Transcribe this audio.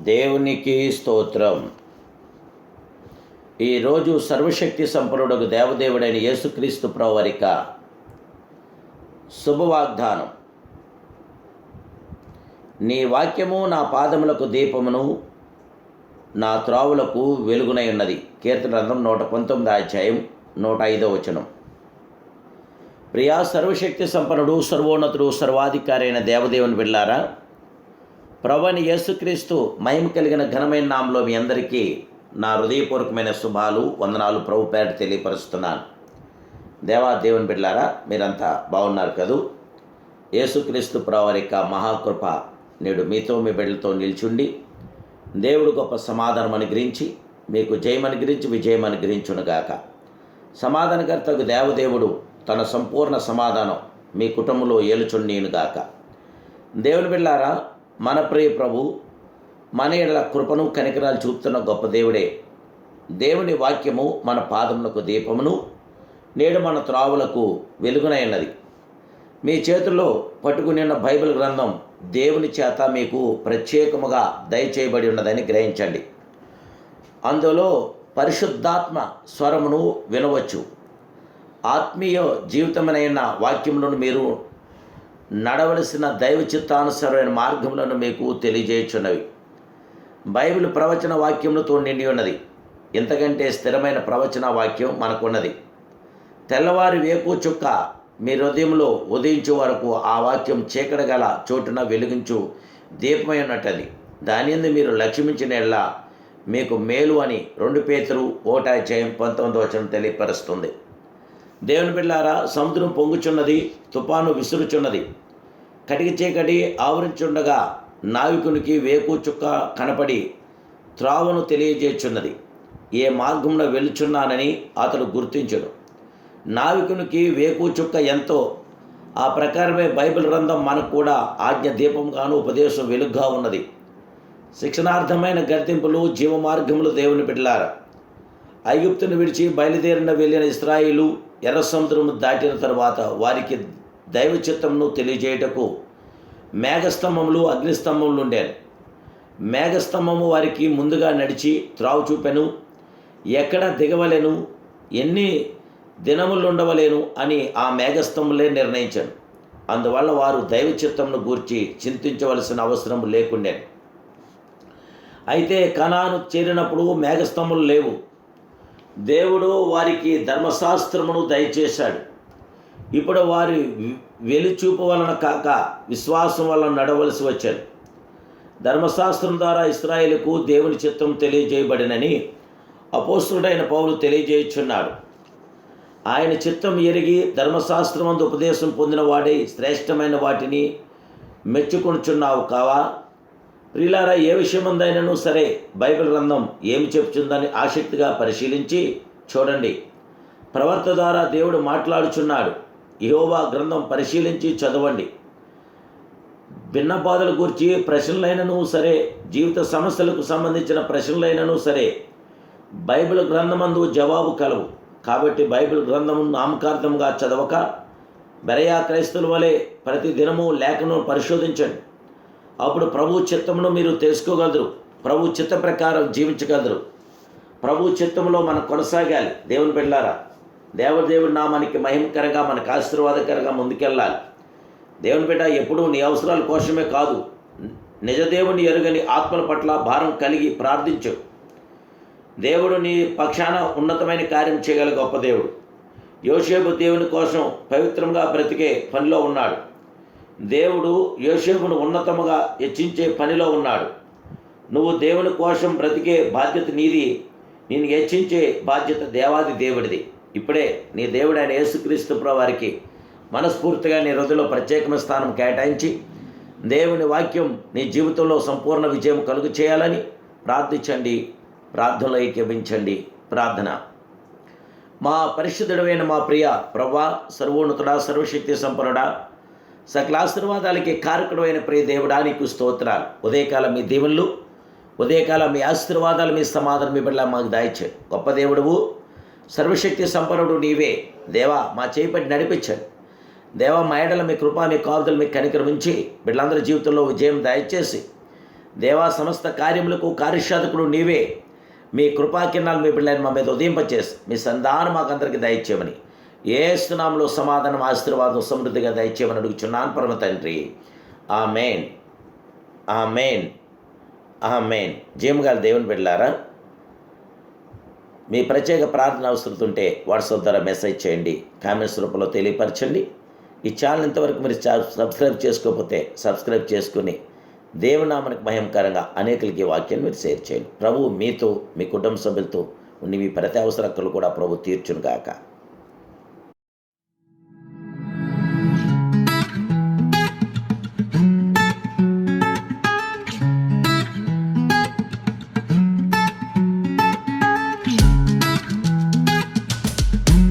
దేవునికి స్తోత్రం. ఈరోజు సర్వశక్తి సంపన్నుడకు దేవదేవుడైన యేసుక్రీస్తు ప్రవరిక శుభవాగ్దానం. నీ వాక్యము నా పాదములకు దీపమును నా త్రావులకు వెలుగునై ఉన్నది. కీర్తన గ్రంథం నూట పంతొమ్మిది అధ్యాయం నూట ఐదో వచనం. ప్రియా సర్వశక్తి సంపన్నుడు సర్వోన్నతుడు సర్వాధికారైన దేవదేవుని బిళ్ళారా ప్రవని యేసుక్రీస్తు మహిమ కలిగిన ఘనమైన నామంలో మీ అందరికీ నా హృదయపూర్వకమైన శుభాలు వందనాలు ప్రభు పేరు తెలియపరుస్తున్నాను. దేవా దేవుని బిడ్డారా మీరంతా బాగున్నారు కదూ? యేసుక్రీస్తు ప్రవరిక మహాకృప నేడు మీతో మీ బిడ్డలతో నిల్చుండి దేవుడు గొప్ప సమాధానం అనుగ్రహించి మీకు జయం అనుగ్రహించి విజయం అనుగ్రహించునుగాక. సమాధానకర్తకు దేవదేవుడు తన సంపూర్ణ సమాధానం మీ కుటుంబంలో ఏలుచుండినుగాక. దేవుని బిళ్ళారా మన ప్రియ ప్రభు మన ఇళ్ళ కృపను కనికరాలు చూపుతున్న గొప్ప దేవుడే. దేవుని వాక్యము మన పాదములకు దీపమును నేడు మన త్రావులకు వెలుగునైనది మీ చేతుల్లో పట్టుకునిన్న బైబిల్ గ్రంథం దేవుని చేత మీకు ప్రత్యేకముగా దయచేయబడి ఉన్నదని గ్రహించండి. అందులో పరిశుద్ధాత్మ స్వరమును వినవచ్చు. ఆత్మీయ జీవితమైన వాక్యములను మీరు నడవలసిన దైవ చిత్తానుసరమైన మార్గములను మీకు తెలియజేయుచున్నవి. బైబిల్ ప్రవచన వాక్యములతో నిండి ఉన్నది. ఇంతకంటే స్థిరమైన ప్రవచన వాక్యం మనకున్నది. తెల్లవారి వేకు చుక్క మీ హృదయంలో ఉదయించే వరకు ఆ వాక్యం చీకటి గల చోటున వెలిగించు దీపమై ఉన్నట్టది. దాని మీరు లక్ష్మించిన మీకు మేలు అని రెండు పేతులు ఓటాచయం పంతొమ్మిది వచనం తెలియపరుస్తుంది. దేవుని బిళ్ళారా సముద్రం పొంగుచున్నది తుపాను విసురుచున్నది. కటికి చీకటి ఆవరించుండగా నావికునికి వేకు చుక్క కనపడి త్రావును తెలియజేచున్నది. ఏ మార్గంలో వెళుచున్నానని అతడు గుర్తించడు నావికునికి వేకు చుక్క ఎంతో ఆ ప్రకారమే బైబిల్ గ్రంథం మనకు కూడా ఆజ్ఞ దీపంగాను ఉపదేశం వెలుగ్గా ఉన్నది. శిక్షణార్థమైన గర్తింపులు జీవ మార్గములు దేవుని బిడ్డలారా. ఐగుప్తును విడిచి బయలుదేరిన వెళ్ళిన ఇస్రాయిలు ఎర్ర సముద్రము దాటిన తర్వాత వారికి దైవ చిత్తమును తెలియజేయటకు మేఘస్తంభములు అగ్నిస్తంభములు ఉండేను. మేఘస్తంభము వారికి ముందుగా నడిచి త్రావు చూపెను. ఎక్కడ దిగవలేను? ఎన్ని దినములు ఉండవలేను అని ఆ మేఘస్తంభులే నిర్ణయించాను. అందువల్ల వారు దైవ చిత్తమును గూర్చి చింతించవలసిన అవసరం లేకుండే అయితే కణాను చేరినప్పుడు మేఘస్తంభులు లేవు. దేవుడు వారికి ధర్మశాస్త్రమును దయచేశాడు. ఇప్పుడు వారి వెలుచూపు వలన కాక విశ్వాసం వలన నడవలసి వచ్చారు. ధర్మశాస్త్రం ద్వారా ఇస్రాయేలుకు దేవుని చిత్తం తెలియజేయబడినని అపోస్తుడైన పౌలు తెలియజేయుచున్నాడు. ఆయన చిత్తం ఎరిగి ధర్మశాస్త్రమందు ఉపదేశం పొందిన వాడే శ్రేష్టమైన వాటిని మెచ్చుకొనుచున్నావు కావా? ప్రియులారా ఏ విషయమందైనను సరే బైబిల్ గ్రంథం ఏమి చెప్తుందని ఆసక్తిగా పరిశీలించి చూడండి. ప్రవర్త ద్వారా దేవుడు మాట్లాడుచున్నాడు. యహోవా గ్రంథం పరిశీలించి చదవండి. భిన్నపాదుల గురించి ప్రశ్నలైనను సరే జీవిత సమస్యలకు సంబంధించిన ప్రశ్నలైనను సరే బైబిల్ గ్రంథమందు జవాబు కలవు. కాబట్టి బైబిల్ గ్రంథము నామకార్థంగా చదవక బెరయా క్రైస్తుల వలె ప్రతి దినము లేఖను పరిశోధించండి. అప్పుడు ప్రభు చిత్తమును మీరు తెలుసుకోగలరు. ప్రభు చిత్త ప్రకారం జీవించగలరు. ప్రభు చిత్తంలో మనం కొనసాగాలి. దేవుని బిడ్డారా దేవదేవుడి నామానికి మహిమకరంగా మనకు ఆశీర్వాదకరంగా ముందుకెళ్ళాలి. దేవుని బిడ్డ ఎప్పుడూ నీ అవసరాల కోసమే కాదు. నిజదేవుని ఎరుగని ఆత్మల పట్ల భారం కలిగి ప్రార్థించు. దేవుడు నీ పక్షాన ఉన్నతమైన కార్యం చేయగల గొప్ప దేవుడు. యోసేపు దేవుని కోసం పవిత్రంగా బ్రతికే పనిలో ఉన్నాడు. దేవుడు యోసేపును ఉన్నతముగా హెచ్చించే పనిలో ఉన్నాడు. నువ్వు దేవుని కోసం బ్రతికే బాధ్యత నీది. నేను హెచ్చించే బాధ్యత దేవాది దేవుడిది. ఇప్పుడే నీ దేవుడు ఆయన యేసుక్రీస్తు వారికి మనస్ఫూర్తిగా నీ హృదయలో ప్రత్యేకమైన స్థానం కేటాయించి దేవుని వాక్యం నీ జీవితంలో సంపూర్ణ విజయం కలుగు చేయాలని ప్రార్థించండి. ప్రార్థనలో ఏకీభించండి ప్రార్థన. మా పరిశుద్ధుడమైన మా ప్రియ ప్రభా సర్వోన్నతుడా సర్వశక్తి సంపన్నుడా సకల ఆశీర్వాదాలకి కారకుడమైన ప్రియ దేవుడానికి స్తోత్రాలు. ఉదయకాలం మీ దేవుళ్ళు ఉదయకాలం మీ ఆశీర్వాదాలు మీ సమాధానం మీ బిడ్డ మాకు దాయిచ్చాడు గొప్ప దేవుడువు సర్వశక్తి సంపన్నుడు నీవే. దేవా మా చేపట్టి నడిపించండి. దేవా మా ఏడల మీ కృప మీ కాపుదలు మీ కనికరమించి బిడ్డలందరి జీవితంలో విజయం దయచేసి దేవా సమస్త కార్యములకు కార్యశాధకుడు నీవే. మీ కృపా కిరణాలు మీ బిడ్డలను మా మీద ఉదయింపచేసి మీ సంధానం మాకందరికి దయచేయమని ఏ స్నామంలో సమాధానం ఆశీర్వాదం సమృద్ధిగా దయచేయమని అడుగుచున్నాను. పరమ తండ్రి. ఆ మెయిన్ ఆ మెయిన్ ఆ మెయిన్ జీమగాలి దేవుని బిడ్డారా మీ ప్రత్యేక ప్రార్థన అవసరం ఉంటే వాట్సాప్ ద్వారా మెసేజ్ చేయండి కామెంట్స్ రూపంలో తెలియపరచండి. ఈ ఛానల్ ఇంతవరకు మీరు సబ్స్క్రైబ్ చేసుకోకపోతే సబ్స్క్రైబ్ చేసుకుని దేవునామనికి మహిమకరంగా అనేకులకి వాక్యాన్ని మీరు షేర్ చేయండి. ప్రభు మీతో మీ కుటుంబ సభ్యులతో ఉండి మీ ప్రతి అవసరక్కలు కూడా ప్రభు తీర్చును గాక.